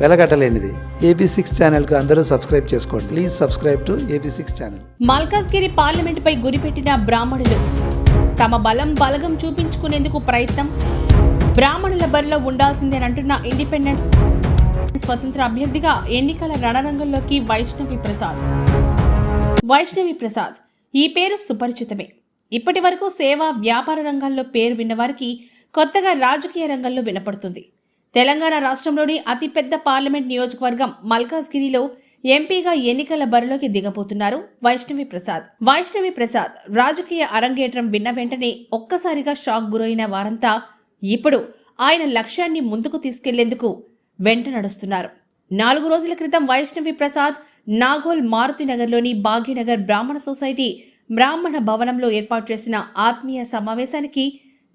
వెలగట్టలేనిది AB six ఛానల్కు అందరూ subscribe చేసుకోండి. Please subscribe to A B six channel Malkajgiri parliament పై గురిపెట్టిన బ్రాహ్మణులు తమ బలం బలగం చూపించుకునేందుకు ప్రయత్నం. బ్రాహ్మణుల బరిలో ఉండాల్సిందేనంటున్న ఇండిపెండెంట్ స్వతంత్ర అభ్యర్థిగా ఎన్నికల రణరంగంలోకి వైష్ణవి ప్రసాద్. వైష్ణవి ప్రసాద్ ఈ పేరు సుపరిచితమే. ఇప్పటి వరకు సేవా వ్యాపార రంగాల్లో పేరు విన్నవారికి కొత్తగా రాజకీయ రంగంలో వినపడుతుంది. తెలంగాణ రాష్ట్రంలోని అతిపెద్ద పార్లమెంట్ నియోజకవర్గం మల్కాజ్గిరిలో ఎంపీగా ఎన్నికల బరిలోకి దిగబోతున్నారు వైష్ణవి ప్రసాద్. వైష్ణవి ప్రసాద్ రాజకీయ అరంగేట్రం విన్న వెంటనే ఒక్కసారిగా షాక్ గురైన వారంతా ఇప్పుడు ఆయన లక్ష్యాన్ని ముందుకు తీసుకెళ్ళేందుకు వెంట నడుస్తున్నారు. నాలుగు రోజుల క్రితం వైష్ణవి ప్రసాద్ నాగోల్ మారుతినగర్లోని భాగ్యనగర్ బ్రాహ్మణ సొసైటీ బ్రాహ్మణ భవనంలో ఏర్పాటు చేసిన ఆత్మీయ సమావేశానికి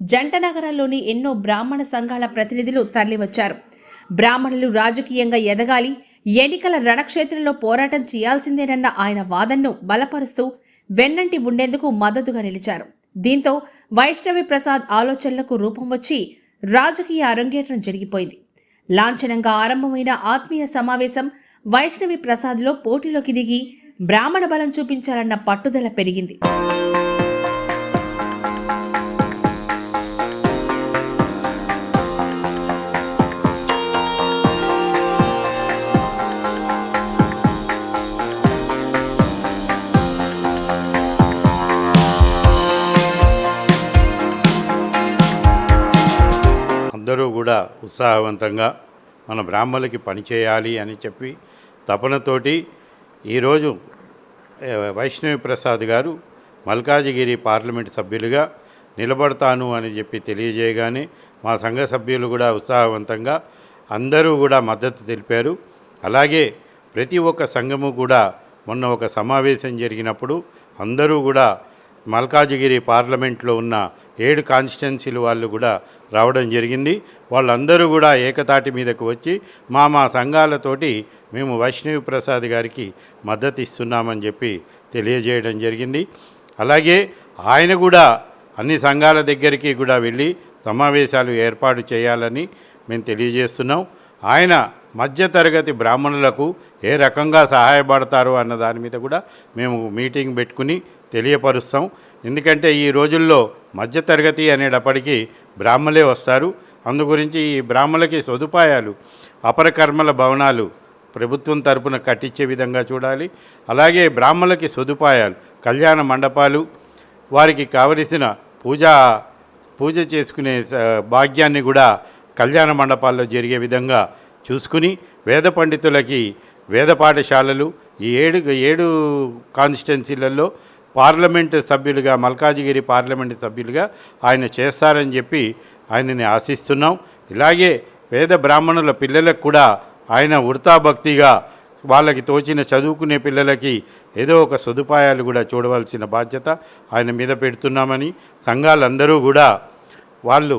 జంట నగరాల్లోని ఎన్నో బ్రాహ్మణ సంఘాల ప్రతినిధులు తరలివచ్చారు. బ్రాహ్మణులు రాజకీయంగా ఎదగాలి ఎన్నికల రణక్షేత్రంలో పోరాటం చేయాల్సిందేనన్న ఆయన వాదనను బలపరుస్తూ వెన్నంటి ఉండేందుకు మద్దతుగా నిలిచారు. దీంతో వైష్ణవి ప్రసాద్ ఆలోచనలకు రూపం వచ్చి రాజకీయ అరంగేట్రం జరిగిపోయింది. లాంఛనంగా ఆరంభమైన ఆత్మీయ సమావేశం వైష్ణవి ప్రసాద్లో పోటీలోకి దిగి బ్రాహ్మణ బలం చూపించాలన్న పట్టుదల పెరిగింది. అందరూ కూడా ఉత్సాహవంతంగా మన బ్రాహ్మణులకి పనిచేయాలి అని చెప్పి తపనతోటి ఈరోజు వైష్ణవి ప్రసాద్ గారు మల్కాజిగిరి పార్లమెంట్ సభ్యులుగా నిలబడతాను అని చెప్పి తెలియజేయగానే మా సంఘ సభ్యులు కూడా ఉత్సాహవంతంగా అందరూ కూడా మద్దతు తెలిపారు. అలాగే ప్రతి ఒక్క సంఘము కూడా మొన్న ఒక సమావేశం జరిగినప్పుడు అందరూ కూడా మల్కాజిగిరి పార్లమెంట్లో ఉన్న ఏడు కాన్స్టిట్యున్సీలు వాళ్ళు కూడా రావడం జరిగింది. వాళ్ళందరూ కూడా ఏకతాటి మీదకు వచ్చి మా మా సంఘాలతోటి మేము వైష్ణవి ప్రసాద్ గారికి మద్దతు ఇస్తున్నామని చెప్పి తెలియజేయడం జరిగింది. అలాగే ఆయన కూడా అన్ని సంఘాల దగ్గరికి కూడా వెళ్ళి సమావేశాలు ఏర్పాటు చేయాలని మేము తెలియజేస్తున్నాం. ఆయన మధ్యతరగతి బ్రాహ్మణులకు ఏ రకంగా సహాయపడతారు అన్న దాని మీద కూడా మేము మీటింగ్ పెట్టుకుని తెలియపరుస్తాం. ఎందుకంటే ఈ రోజుల్లో మధ్యతరగతి అనేటప్పటికీ బ్రాహ్మలే వస్తారు. అందు గురించి ఈ బ్రాహ్మలకి సదుపాయాలు అపరకర్మల భవనాలు ప్రభుత్వం తరపున కట్టించే విధంగా చూడాలి. అలాగే బ్రాహ్మలకి సదుపాయాలు కళ్యాణ మండపాలు వారికి కావలసిన పూజా పూజ చేసుకునే భాగ్యాన్ని కూడా కళ్యాణ మండపాల్లో జరిగే విధంగా చూసుకుని వేద పండితులకి వేద పాఠశాలలు ఈ ఏడు ఏడు కాన్స్టిట్యున్సీలలో పార్లమెంటు సభ్యులుగా మల్కాజిగిరి పార్లమెంటు సభ్యులుగా ఆయన చేస్తారని చెప్పి ఆయనని ఆశిస్తున్నాం. ఇలాగే వేద బ్రాహ్మణుల పిల్లలకు కూడా ఆయన వృతాభక్తిగా వాళ్ళకి తోచిన చదువుకునే పిల్లలకి ఏదో ఒక సదుపాయాలు కూడా చూడవలసిన బాధ్యత ఆయన మీద పెడుతున్నామని సంఘాలందరూ కూడా వాళ్ళు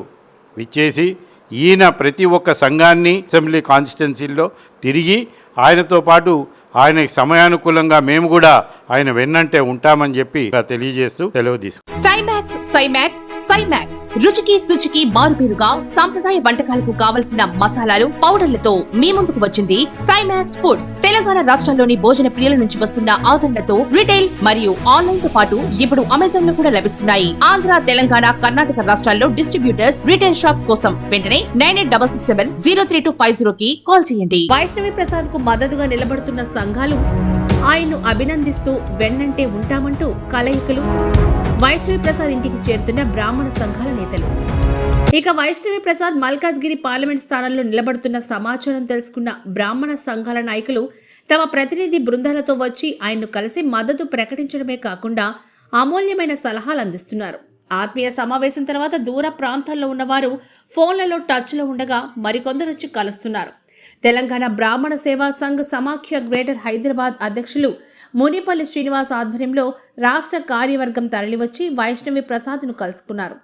విచ్చేసి ఈయన ప్రతి ఒక్క సంఘాన్ని అసెంబ్లీ కాన్స్టిట్యున్సీల్లో తిరిగి ఆయనతో పాటు ఆయనకి సమయానుకూలంగా మేము కూడా ఆయన వెన్నంటే ఉంటామని చెప్పి తెలియజేస్తూ సెలవు తీసుకుంటాం సైమాక్స్ సైమాక్స్ రుచికి శుచికి మారుపేరుగా సాంప్రదాయ వంటకాలకు కావలసిన మసాలాలు పౌడర్లతో మీ ముందుకు వచ్చింది సైమాక్స్ ఫుడ్స్ తెలంగాణ రాష్ట్రంలోని భోజన ప్రియుల నుంచి వస్తున్న ఆదరణతో రిటైల్ మరియు ఆన్లైన్తో పాటు ఇప్పుడు అమెజాన్లో కూడా లభిస్తున్నాయి. ఆంధ్ర తెలంగాణ కర్ణాటక రాష్ట్రాల్లో డిస్ట్రిబ్యూటర్స్ రిటైల్ షాప్స్ కోసం వెంటనే nine eight double six seven zero three two five zero కి కాల్ చేయండి. వైష్ణవి ప్రసాద్కు మద్దతుగా నిలబడుతున్న సంఘాలు ఆయన్ను అభినందిస్తూ వెన్నంటే ఉంటామంటూ కలయికలు. వైష్ణవి ప్రసాద్ ఇంటికి చేరుతున్న బ్రాహ్మణ సంఘాల నేతలు. ఇక వైష్ణవి ప్రసాద్ మల్కాజ్గిరి పార్లమెంట్ స్థానంలో నిలబడుతున్న సమాచారం తెలుసుకున్న బ్రాహ్మణ సంఘాల నాయకులు తమ ప్రతినిధి బృందాలతో వచ్చి ఆయన్ను కలిసి మద్దతు ప్రకటించడమే కాకుండా అమూల్యమైన సలహాలు అందిస్తున్నారు. ఆత్మీయ సమావేశం తర్వాత దూర ప్రాంతాల్లో ఉన్నవారు ఫోన్లలో టచ్లో ఉండగా మరికొందరు వచ్చి కలుస్తున్నారు. తెలంగాణ బ్రాహ్మణ సేవా సంఘ్ సమాఖ్య గ్రేటర్ హైదరాబాద్ అధ్యక్షులు మునిపల్లి శ్రీనివాస్ ఆధ్వర్యంలో రాష్ట్ర కార్యవర్గం తరలివచ్చి వైష్ణవి ప్రసాద్ను కలుసుకున్నారు.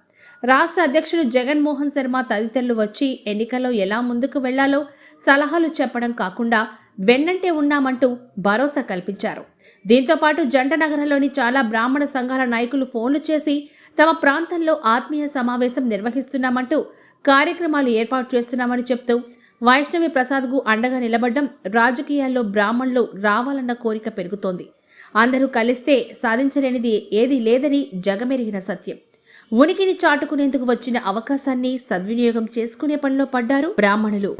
రాష్ట్ర అధ్యక్షుడు జగన్మోహన్ శర్మ తదితరులు వచ్చి ఎన్నికల్లో ఎలా ముందుకు వెళ్ళాలో సలహాలు చెప్పడం కాకుండా వెన్నంటే ఉన్నామంటూ భరోసా కల్పించారు. దీంతో పాటు జంట నగరంలోని చాలా బ్రాహ్మణ సంఘాల నాయకులు ఫోన్లు చేసి తమ ప్రాంతంలో ఆత్మీయ సమావేశం నిర్వహిస్తున్నామంటూ కార్యక్రమాలు ఏర్పాటు చేస్తున్నామని చెప్తూ వైష్ణవి ప్రసాద్కు అండగా నిలబడ్డం రాజకీయాల్లో బ్రాహ్మణులు రావాలన్న కోరిక పెరుగుతోంది. అందరూ కలిస్తే సాధించలేనిది ఏదీ లేదని జగమెరిగిన సత్యం. ఉనికిని చాటుకునేందుకు వచ్చిన అవకాశాన్ని సద్వినియోగం చేసుకునే పనిలో పడ్డారు బ్రాహ్మణులు.